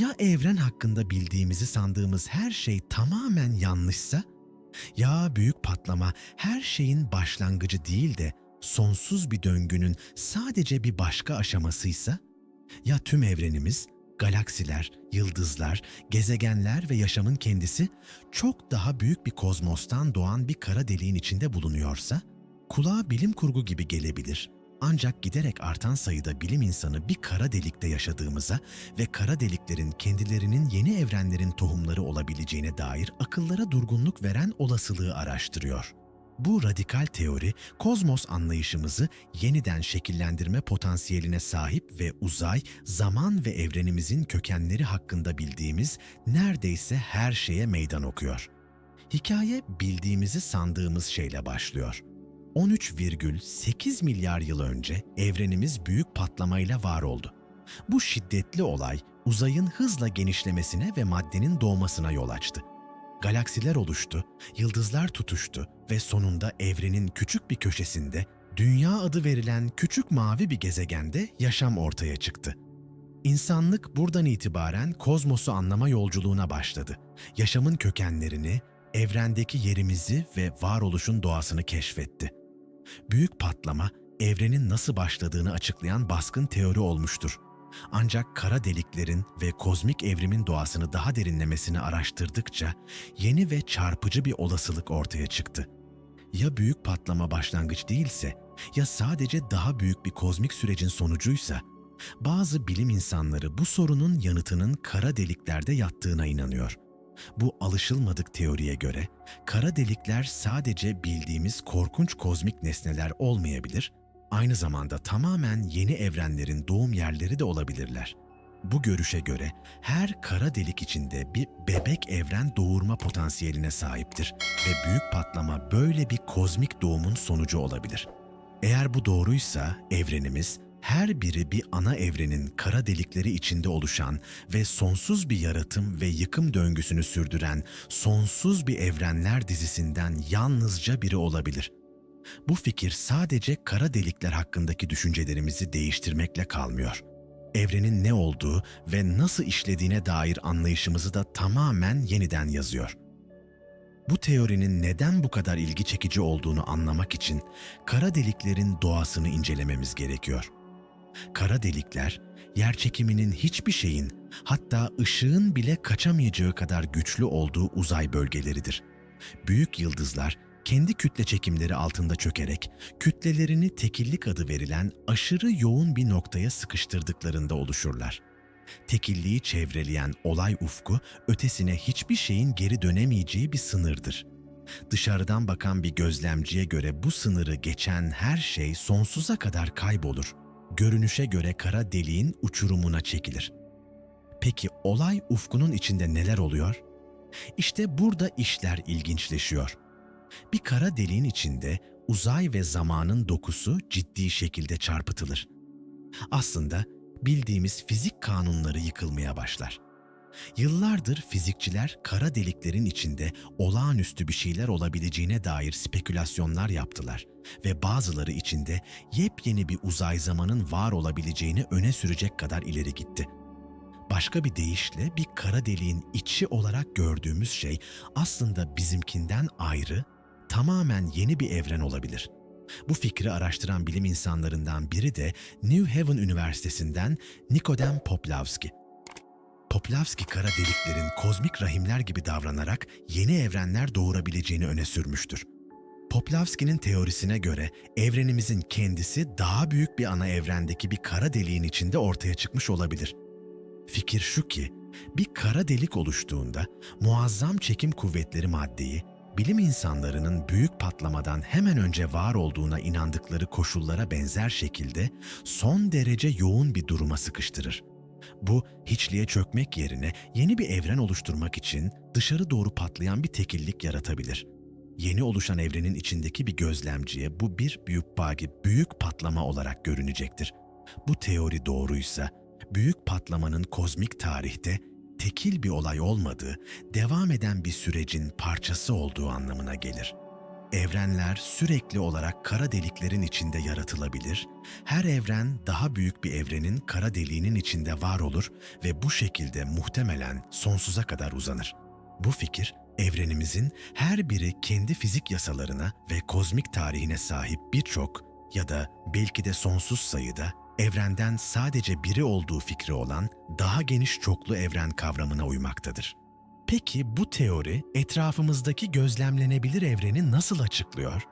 Ya evren hakkında bildiğimizi sandığımız her şey tamamen yanlışsa? Ya büyük patlama her şeyin başlangıcı değil de sonsuz bir döngünün sadece bir başka aşamasıysa? Ya tüm evrenimiz, galaksiler, yıldızlar, gezegenler ve yaşamın kendisi çok daha büyük bir kozmostan doğan bir kara deliğin içinde bulunuyorsa? Kulağa bilim kurgu gibi gelebilir. Ancak giderek artan sayıda bilim insanı bir kara delikte yaşadığımıza ve kara deliklerin kendilerinin yeni evrenlerin tohumları olabileceğine dair akıllara durgunluk veren olasılığı araştırıyor. Bu radikal teori, kozmos anlayışımızı yeniden şekillendirme potansiyeline sahip ve uzay, zaman ve evrenimizin kökenleri hakkında bildiğimiz neredeyse her şeye meydan okuyor. Hikaye bildiğimizi sandığımız şeyle başlıyor. 13,8 milyar yıl önce evrenimiz büyük patlamayla var oldu. Bu şiddetli olay uzayın hızla genişlemesine ve maddenin doğmasına yol açtı. Galaksiler oluştu, yıldızlar tutuştu ve sonunda evrenin küçük bir köşesinde Dünya adı verilen küçük mavi bir gezegende yaşam ortaya çıktı. İnsanlık buradan itibaren kozmosu anlama yolculuğuna başladı. Yaşamın kökenlerini, evrendeki yerimizi ve varoluşun doğasını keşfetti. Büyük patlama, evrenin nasıl başladığını açıklayan baskın teori olmuştur. Ancak kara deliklerin ve kozmik evrimin doğasını daha derinlemesine araştırdıkça yeni ve çarpıcı bir olasılık ortaya çıktı. Ya büyük patlama başlangıç değilse, ya sadece daha büyük bir kozmik sürecin sonucuysa, bazı bilim insanları bu sorunun yanıtının kara deliklerde yattığına inanıyor. Bu alışılmadık teoriye göre kara delikler sadece bildiğimiz korkunç kozmik nesneler olmayabilir, aynı zamanda tamamen yeni evrenlerin doğum yerleri de olabilirler. Bu görüşe göre her kara delik içinde bir bebek evren doğurma potansiyeline sahiptir ve büyük patlama böyle bir kozmik doğumun sonucu olabilir. Eğer bu doğruysa evrenimiz her biri bir ana evrenin kara delikleri içinde oluşan ve sonsuz bir yaratım ve yıkım döngüsünü sürdüren sonsuz bir evrenler dizisinden yalnızca biri olabilir. Bu fikir sadece kara delikler hakkındaki düşüncelerimizi değiştirmekle kalmıyor. Evrenin ne olduğu ve nasıl işlediğine dair anlayışımızı da tamamen yeniden yazıyor. Bu teorinin neden bu kadar ilgi çekici olduğunu anlamak için kara deliklerin doğasını incelememiz gerekiyor. Kara delikler, yer çekiminin hiçbir şeyin, hatta ışığın bile kaçamayacağı kadar güçlü olduğu uzay bölgeleridir. Büyük yıldızlar kendi kütle çekimleri altında çökerek kütlelerini tekillik adı verilen aşırı yoğun bir noktaya sıkıştırdıklarında oluşurlar. Tekilliği çevreleyen olay ufku ötesine hiçbir şeyin geri dönemeyeceği bir sınırdır. Dışarıdan bakan bir gözlemciye göre bu sınırı geçen her şey sonsuza kadar kaybolur. Görünüşe göre kara deliğin uçurumuna çekilir. Peki olay ufkunun içinde neler oluyor? İşte burada işler ilginçleşiyor. Bir kara deliğin içinde uzay ve zamanın dokusu ciddi şekilde çarpıtılır. Aslında bildiğimiz fizik kanunları yıkılmaya başlar. Yıllardır fizikçiler kara deliklerin içinde olağanüstü bir şeyler olabileceğine dair spekülasyonlar yaptılar ve bazıları içinde yepyeni bir uzay zamanın var olabileceğini öne sürecek kadar ileri gitti. Başka bir deyişle bir kara deliğin içi olarak gördüğümüz şey aslında bizimkinden ayrı, tamamen yeni bir evren olabilir. Bu fikri araştıran bilim insanlarından biri de New Haven Üniversitesi'nden Nikodem Poplavski. Poplavski kara deliklerin kozmik rahimler gibi davranarak yeni evrenler doğurabileceğini öne sürmüştür. Poplavski'nin teorisine göre evrenimizin kendisi daha büyük bir ana evrendeki bir kara deliğin içinde ortaya çıkmış olabilir. Fikir şu ki, bir kara delik oluştuğunda muazzam çekim kuvvetleri maddeyi, bilim insanlarının büyük patlamadan hemen önce var olduğuna inandıkları koşullara benzer şekilde son derece yoğun bir duruma sıkıştırır. Bu hiçliğe çökmek yerine yeni bir evren oluşturmak için dışarı doğru patlayan bir tekillik yaratabilir. Yeni oluşan evrenin içindeki bir gözlemciye bu bir büyük bagi, büyük patlama olarak görünecektir. Bu teori doğruysa, büyük patlamanın kozmik tarihte tekil bir olay olmadığı, devam eden bir sürecin parçası olduğu anlamına gelir. Evrenler sürekli olarak kara deliklerin içinde yaratılabilir, her evren daha büyük bir evrenin kara deliğinin içinde var olur ve bu şekilde muhtemelen sonsuza kadar uzanır. Bu fikir, evrenimizin her biri kendi fizik yasalarına ve kozmik tarihine sahip birçok ya da belki de sonsuz sayıda evrenden sadece biri olduğu fikri olan daha geniş çoklu evren kavramına uymaktadır. Peki bu teori etrafımızdaki gözlemlenebilir evreni nasıl açıklıyor?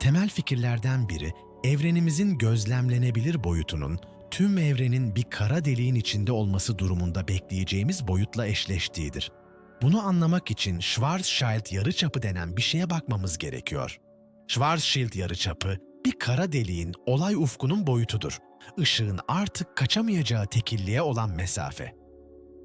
Temel fikirlerden biri evrenimizin gözlemlenebilir boyutunun tüm evrenin bir kara deliğin içinde olması durumunda bekleyeceğimiz boyutla eşleştiğidir. Bunu anlamak için Schwarzschild yarıçapı denen bir şeye bakmamız gerekiyor. Schwarzschild yarıçapı bir kara deliğin olay ufkunun boyutudur. Işığın artık kaçamayacağı tekilliğe olan mesafe.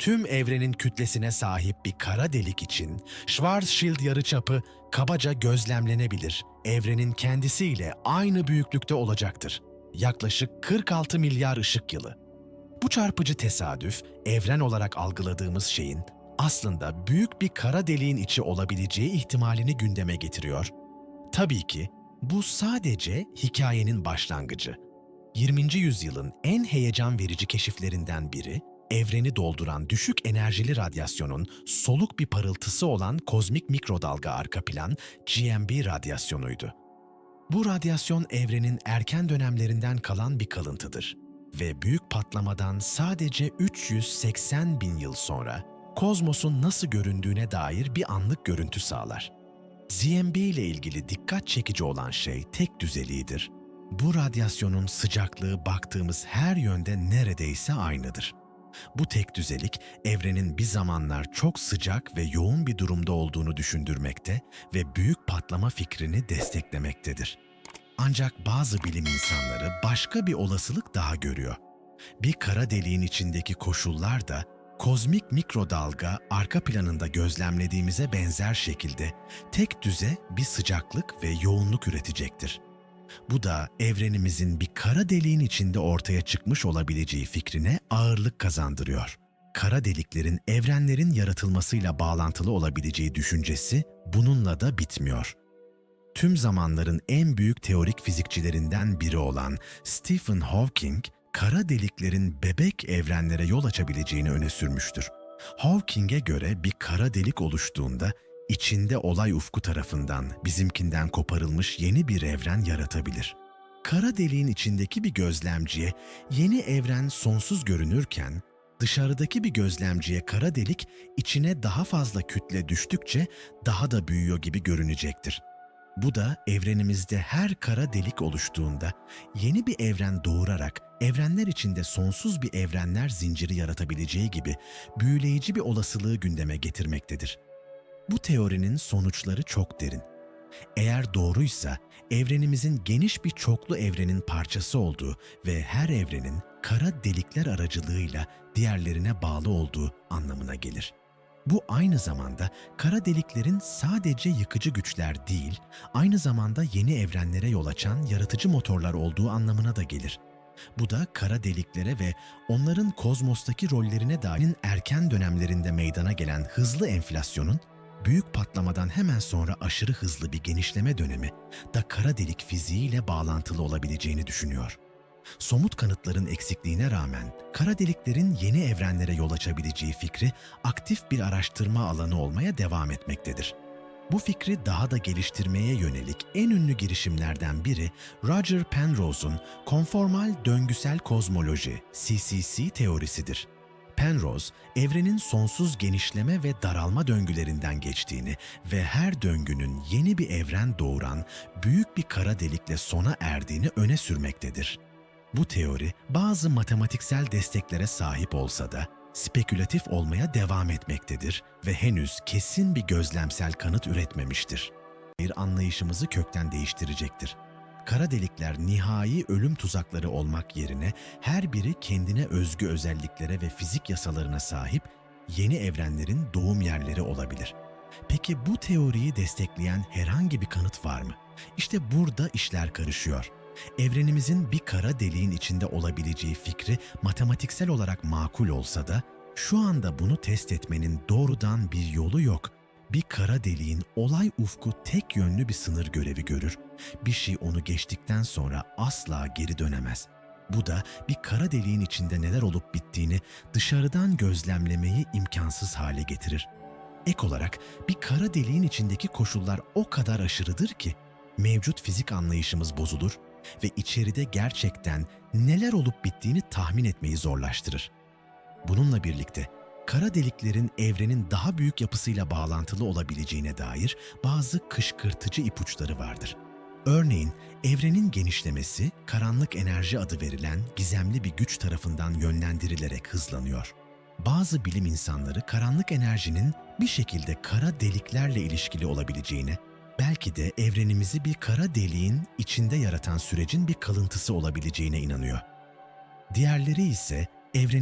Tüm evrenin kütlesine sahip bir kara delik için Schwarzschild yarıçapı kabaca gözlemlenebilir. Evrenin kendisiyle aynı büyüklükte olacaktır. Yaklaşık 46 milyar ışık yılı. Bu çarpıcı tesadüf, evren olarak algıladığımız şeyin aslında büyük bir kara deliğin içi olabileceği ihtimalini gündeme getiriyor. Tabii ki bu sadece hikayenin başlangıcı. 20. yüzyılın en heyecan verici keşiflerinden biri, evreni dolduran düşük enerjili radyasyonun soluk bir parıltısı olan kozmik mikrodalga arka plan GMB radyasyonuydu. Bu radyasyon evrenin erken dönemlerinden kalan bir kalıntıdır ve büyük patlamadan sadece 380 bin yıl sonra kozmosun nasıl göründüğüne dair bir anlık görüntü sağlar. ZMB ile ilgili dikkat çekici olan şey tek düzeliğidir. Bu radyasyonun sıcaklığı baktığımız her yönde neredeyse aynıdır. Bu tek düzelik evrenin bir zamanlar çok sıcak ve yoğun bir durumda olduğunu düşündürmekte ve büyük patlama fikrini desteklemektedir. Ancak bazı bilim insanları başka bir olasılık daha görüyor. Bir kara deliğin içindeki koşullar da kozmik mikrodalga arka planında gözlemlediğimize benzer şekilde tek düze bir sıcaklık ve yoğunluk üretecektir. Bu da evrenimizin bir kara deliğin içinde ortaya çıkmış olabileceği fikrine ağırlık kazandırıyor. Kara deliklerin evrenlerin yaratılmasıyla bağlantılı olabileceği düşüncesi bununla da bitmiyor. Tüm zamanların en büyük teorik fizikçilerinden biri olan Stephen Hawking, kara deliklerin bebek evrenlere yol açabileceğini öne sürmüştür. Hawking'e göre bir kara delik oluştuğunda içinde olay ufku tarafından bizimkinden koparılmış yeni bir evren yaratabilir. Kara deliğin içindeki bir gözlemciye yeni evren sonsuz görünürken dışarıdaki bir gözlemciye kara delik içine daha fazla kütle düştükçe daha da büyüyor gibi görünecektir. Bu da evrenimizde her kara delik oluştuğunda yeni bir evren doğurarak evrenler içinde sonsuz bir evrenler zinciri yaratabileceği gibi büyüleyici bir olasılığı gündeme getirmektedir. Bu teorinin sonuçları çok derin. Eğer doğruysa evrenimizin geniş bir çoklu evrenin parçası olduğu ve her evrenin kara delikler aracılığıyla diğerlerine bağlı olduğu anlamına gelir. Bu aynı zamanda kara deliklerin sadece yıkıcı güçler değil, aynı zamanda yeni evrenlere yol açan yaratıcı motorlar olduğu anlamına da gelir. Bu da kara deliklere ve onların kozmostaki rollerine dair erken dönemlerinde meydana gelen hızlı enflasyonun büyük patlamadan hemen sonra aşırı hızlı bir genişleme dönemi da kara delik fiziğiyle bağlantılı olabileceğini düşünüyor. Somut kanıtların eksikliğine rağmen kara deliklerin yeni evrenlere yol açabileceği fikri aktif bir araştırma alanı olmaya devam etmektedir. Bu fikri daha da geliştirmeye yönelik en ünlü girişimlerden biri Roger Penrose'un konformal döngüsel kozmoloji CCC teorisidir. Penrose, evrenin sonsuz genişleme ve daralma döngülerinden geçtiğini ve her döngünün yeni bir evren doğuran büyük bir kara delikle sona erdiğini öne sürmektedir. Bu teori bazı matematiksel desteklere sahip olsa da spekülatif olmaya devam etmektedir ve henüz kesin bir gözlemsel kanıt üretmemiştir. Bir anlayışımızı kökten değiştirecektir. Kara delikler nihai ölüm tuzakları olmak yerine her biri kendine özgü özelliklere ve fizik yasalarına sahip yeni evrenlerin doğum yerleri olabilir. Peki bu teoriyi destekleyen herhangi bir kanıt var mı? İşte burada işler karışıyor. Evrenimizin bir kara deliğin içinde olabileceği fikri matematiksel olarak makul olsa da şu anda bunu test etmenin doğrudan bir yolu yok. Bir kara deliğin olay ufku tek yönlü bir sınır görevi görür. Bir şey onu geçtikten sonra asla geri dönemez. Bu da bir kara deliğin içinde neler olup bittiğini dışarıdan gözlemlemeyi imkansız hale getirir. Ek olarak bir kara deliğin içindeki koşullar o kadar aşırıdır ki mevcut fizik anlayışımız bozulur ve içeride gerçekten neler olup bittiğini tahmin etmeyi zorlaştırır. Bununla birlikte kara deliklerin evrenin daha büyük yapısıyla bağlantılı olabileceğine dair bazı kışkırtıcı ipuçları vardır. Örneğin evrenin genişlemesi karanlık enerji adı verilen gizemli bir güç tarafından yönlendirilerek hızlanıyor. Bazı bilim insanları karanlık enerjinin bir şekilde kara deliklerle ilişkili olabileceğine, belki de evrenimizi bir kara deliğin içinde yaratan sürecin bir kalıntısı olabileceğine inanıyor. Diğerleri ise evrenin